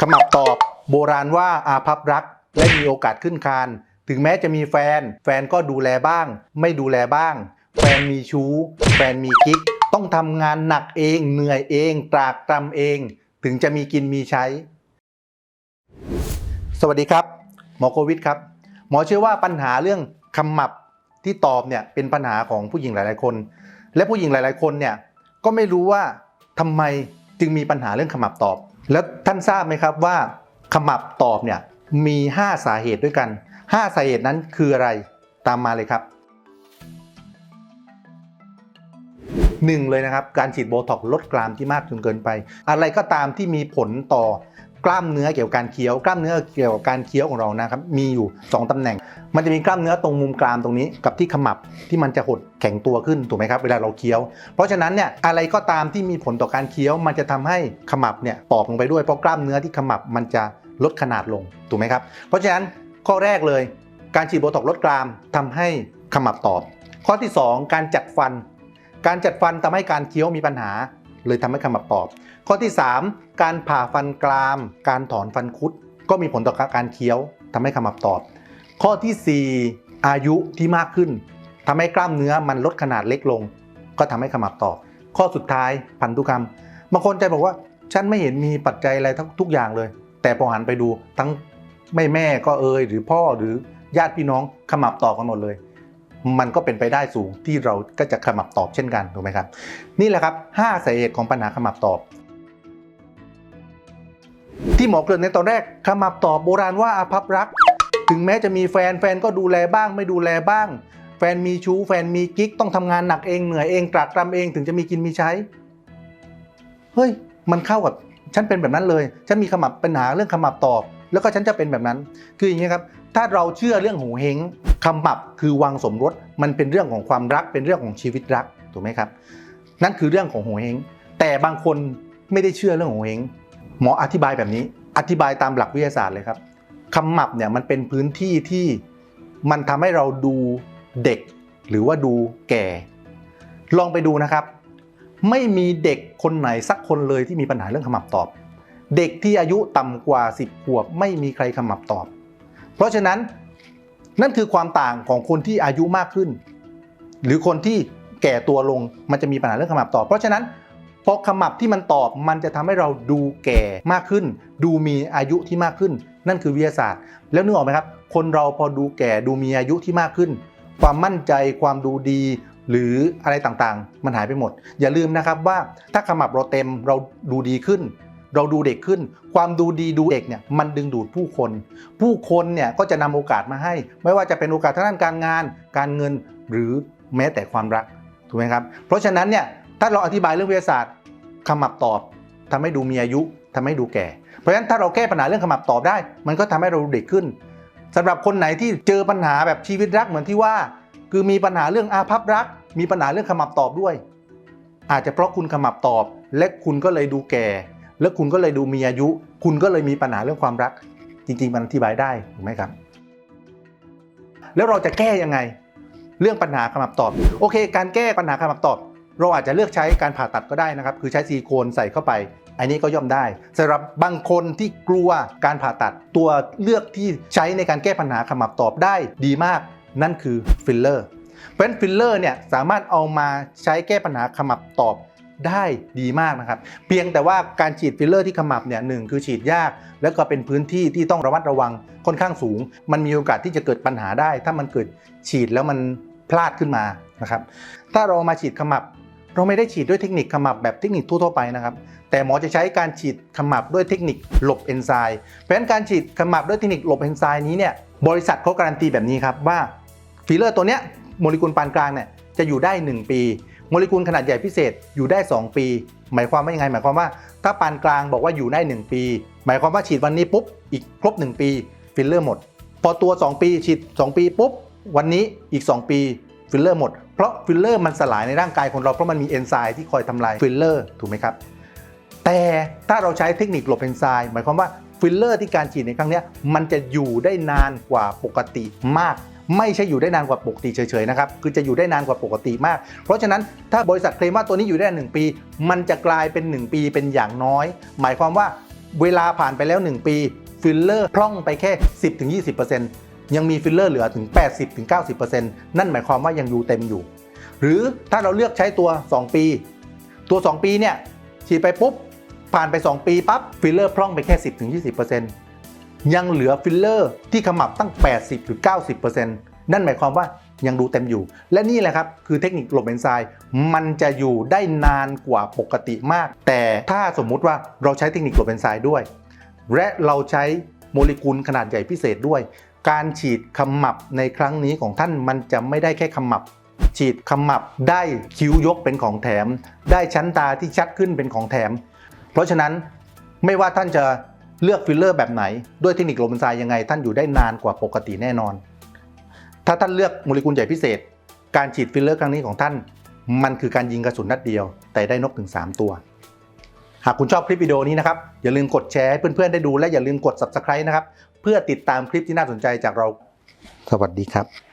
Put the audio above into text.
ขมับตอบ โบราณว่าอาภัพรัก และมีโอกาสขึ้นคาน ถึงแม้จะมีแฟน แฟนก็ดูแลบ้าง ไม่ดูแลบ้าง แฟนมีชู้ แฟนมีกิ๊ก ต้องทำงานหนักเอง เหนื่อยเอง ตรากตรำเอง ถึงจะมีกินมีใช้ สวัสดีครับ หมอโควิดครับ หมอเชื่อว่าปัญหาเรื่องคำหมับที่ตอบเนี่ยเป็นปัญหาของผู้หญิงหลาย ๆ คน และผู้หญิงหลาย ๆ คนเนี่ยก็ไม่รู้ว่าทำไมจึงมีปัญหาเรื่องขมับตอบ แล้วท่านทราบไหมครับว่าขมับตอบเนี่ยมี 5 สาเหตุด้วยกัน 5 สาเหตุนั้นคืออะไรตามมาเลยครับหนึ่งเลยนะครับ การฉีดโบท็อกซ์ลดกรามที่มากจนเกินไป อะไรก็ตามที่มีผลต่อ กล้ามเนื้อเกี่ยวกับการเคี้ยว กล้ามเนื้อเกี่ยวกับการเคี้ยวของเรานะครับมีอยู่ 2ตำแหน่ง มันจะมีกล้ามเนื้อตรงมุมกรามตรงนี้กับที่ขมับที่มันจะหดแข็งตัวขึ้นถูกไหมครับเวลาเราเคี้ยว เพราะฉะนั้นเนี่ยอะไรก็ตามที่มีผลต่อการเคี้ยว มันจะทำให้ขมับเนี่ยตอบลงไปด้วยเพราะกล้ามเนื้อที่ขมับมันจะลดขนาดลงถูกไหมครับเพราะฉะนั้นข้อแรกเลยการฉีดโบท็อกลดกรามทำให้ขมับตอบ ข้อที่ 2 การจัดฟัน การจัดฟันทำให้การเคี้ยวมีปัญหา เลยทำให้ขมับตอบ ข้อที่ 3 การผ่าฟันกราม การถอนฟันคุด ก็มีผลต่อการเคี้ยวทำให้ขมับตอบ ข้อทีสี่ 4 อายุที่มากขึ้นทำให้กล้ามเนื้อมันลดขนาดเล็กลง ก็ทำให้ขมับตอบ ข้อสุดท้ายพันธุกรรมบางคนใจบอกว่าฉันไม่เห็นมีปัจจัยอะไรทุกอย่างเลย แต่พอหันไปดูทั้งแม่แม่ก็เอ่ยหรือพ่อหรือญาติพี่น้องขมับตอบกันหมดเลย มันก็เป็นไปได้สูงที่เราก็จะขมับตอบเช่นกันถูกไหมครับ นี่แหละครับ5สาเหตุของปัญหาขมับตอบ ที่หมอเกริ่นในตอนแรกขมับตอบโบราณว่าอาภัพรัก ถึงแม้จะมีแฟนแฟนก็ดูแลบ้างไม่ดูแลบ้าง แฟนมีชู้แฟนมีกิ๊กต้องทำงานหนักเองเหนื่อยเองตรากตรำเองถึงจะมีกินมีใช้ เฮ้ย มันเข้ากับฉันเป็นแบบนั้นเลย ฉันมีขมับปัญหาเรื่องขมับตอบ แล้วก็ฉันจะเป็นแบบนั้น คืออย่างนี้ครับ ถ้าเราเชื่อเรื่องหูเฮงขมับคือวังสมรส มันเป็นเรื่องของความรัก เป็นเรื่องของชีวิตรัก ถูกไหมครับ นั่นคือเรื่องของหูเฮงแต่บางคนไม่ได้เชื่อเรื่องหูเฮงหมออธิบายแบบนี้ อธิบายตามหลักวิทยาศาสตร์เลยครับขมับเนี่ยมันเป็นพื้นที่ที่มันทำให้เราดูเด็ก หรือว่าดูแก่ ลองไปดูนะครับ ไม่มีเด็กคนไหนสักคนเลยที่มีปัญหาเรื่องขมับตอบ เด็กที่อายุต่ำกว่า 10ขวบไม่มีใครขมับตอบ เพราะฉะนั้นนั่นคือความต่างของคนที่อายุมากขึ้น หรือคนที่แก่ตัวลงมันจะมีปัญหาเรื่องขมับตอบ เพราะฉะนั้น พอขมับที่มันตอบมันจะทำให้เราดูแก่มากขึ้น ดูมีอายุที่มากขึ้น นั่นคือวิทยาศาสตร์ แล้วนึกออกไหมครับ คนเราพอดูแก่ดูมีอายุที่มากขึ้น ความมั่นใจความดูดีหรืออะไรต่างๆ มันหายไปหมด อย่าลืมนะครับว่าถ้าขมับเราเต็มเราดูดีขึ้น เราดูเด็กขึ้น ความดูดีดูเด็กเนี่ยมันดึงดูดผู้คน ผู้คนเนี่ยก็จะนำโอกาสมาให้ ไม่ว่าจะเป็นโอกาสทางด้านการงาน การเงินหรือแม้แต่ความรักถูกไหมครับ เพราะฉะนั้นเนี่ย ถ้าเราอธิบายเรื่องวิทยาศาสตร์ขมับตอบทำให้ดูมีอายุทำให้ดูแก่ เพราะฉะนั้นถ้าเราแก้ปัญหาเรื่องขมับตอบได้ มันก็ทำให้เราเด็กขึ้นสำหรับคนไหนที่เจอปัญหาแบบชีวิตรักเหมือนที่ว่า คือมีปัญหาเรื่องอาภัพรัก มีปัญหาเรื่องขมับตอบด้วย อาจจะเพราะคุณขมับตอบ และคุณก็เลยดูแก่ แล้วคุณก็เลยดูมีอายุ คุณก็เลยมีปัญหาเรื่องความรัก จริง ๆ มันอธิบายได้ถูกไหมครับ แล้วเราจะแก้ยังไง เรื่องปัญหาขมับตอบ โอเค การแก้ปัญหาขมับตอบ เราอาจจะเลือกใช้การผ่าตัดก็ได้นะครับ คือใช้ซิลิโคนใส่เข้าไป อันนี้ก็ย่อมได้สำหรับบางคนที่กลัวการผ่าตัดตัวเลือกที่ใช้ในการแก้ปัญหาขมับตอบได้ดีมาก นั่นคือฟิลเลอร์เพราะฉะนั้นฟิลเลอร์เนี่ยสามารถเอามาใช้แก้ปัญหาขมับตอบได้ดีมากนะครับ เพียงแต่ว่าการฉีดฟิลเลอร์ที่ขมับเนี่ยหนึ่งคือฉีดยาก แล้วก็เป็นพื้นที่ที่ต้องระมัดระวังค่อนข้างสูง มันมีโอกาสที่จะเกิดปัญหาได้ ถ้ามันเกิดฉีดแล้วมันพลาดขึ้นมานะครับถ้าเรามาฉีดขมับ เราไม่ได้ฉีดด้วยเทคนิคขมับแบบเทคนิคทั่วไปนะครับ แต่หมอจะใช้การฉีดขมับด้วยเทคนิคหลบเอนไซม์เพราะฉะนั้นการฉีดขมับด้วยเทคนิคหลบเอนไซม์นี้เนี่ยบริษัทเขาการันตีแบบนี้ครับว่าฟิลเลอร์ตัวเนี้ยโมเลกุลปานกลางเนี่ยจะอยู่ได้ 1 ปี โมเลกุลขนาดใหญ่พิเศษอยู่ได้ 2 ปี หมายความว่ายังไง หมายความว่าถ้าปานกลางบอกว่าอยู่ได้ 1 ปี หมายความว่าฉีดวันนี้ปุ๊บอีกครบ 1 ปีฟิลเลอร์หมด พอตัว 2 ปีฉีด 2 ปีปุ๊บวันนี้อีก 2 ปี ฟิลเลอร์หมด เพราะฟิลเลอร์มันสลายในร่างกายของเราเพราะมันมีเอนไซม์ที่คอยทำลายฟิลเลอร์ถูกไหมครับ แต่ถ้าเราใช้เทคนิคหลบเอนไซม์หมายความว่าฟิลเลอร์ที่การฉีดในครั้งนี้มันจะอยู่ได้นานกว่าปกติมาก ไม่ใช่อยู่ได้นานกว่าปกติเฉยๆนะครับคือจะอยู่ได้นานกว่าปกติมาก เพราะฉะนั้นถ้าบริษัทเคลมว่าตัวนี้อยู่ได้ 1 ปี มันจะกลายเป็น 1 ปีเป็นอย่างน้อย หมายความว่าเวลาผ่านไปแล้ว 1 ปีฟิลเลอร์พร่องไปแค่ 10-20% ยังมีฟิลเลอร์เหลือถึง 80-90%นั่นหมายความว่ายังดูเต็มอยู่ หรือถ้าเราเลือกใช้ตัว 2 ปี ตัว 2 ปีเนี่ยฉีดไปปุ๊บ ผ่านไป 2 ปีปั๊บฟิลเลอร์พร่องไปแค่ 10-20%ยังเหลือฟิลเลอร์ที่ขมับตั้ง 80-90%นั่นหมายความว่ายังดูเต็มอยู่ และนี่แหละครับ คือเทคนิคหลบเอนไซม์มันจะอยู่ได้นานกว่าปกติมาก แต่ถ้าสมมุติว่าเราใช้เทคนิคหลบเอนไซม์ด้วย และเราใช้โมเลกุลขนาดใหญ่พิเศษด้วย การฉีดขมับในครั้งนี้ของท่านมันจะไม่ได้แค่ขมับ ฉีดขมับได้คิ้วยกเป็นของแถม ได้ชั้นตาที่ชัดขึ้นเป็นของแถม เพราะฉะนั้นไม่ว่าท่านจะเลือกฟิลเลอร์แบบไหน ด้วยเทคนิคโลมันไซยังไง ท่านอยู่ได้นานกว่าปกติแน่นอน ถ้าท่านเลือกโมเลกุลใหญ่พิเศษ การฉีดฟิลเลอร์ครั้งนี้ของท่าน มันคือการยิงกระสุนนัดเดียว แต่ได้นกถึง 3 ตัว หากคุณชอบคลิปวิดีโอนี้นะครับ อย่าลืมกดแชร์ให้เพื่อนๆได้ดูและอย่าลืมกด subscribe นะครับ พื่อติดตามคลิปที่น่าสนใจจากเรา สวัสดีครับ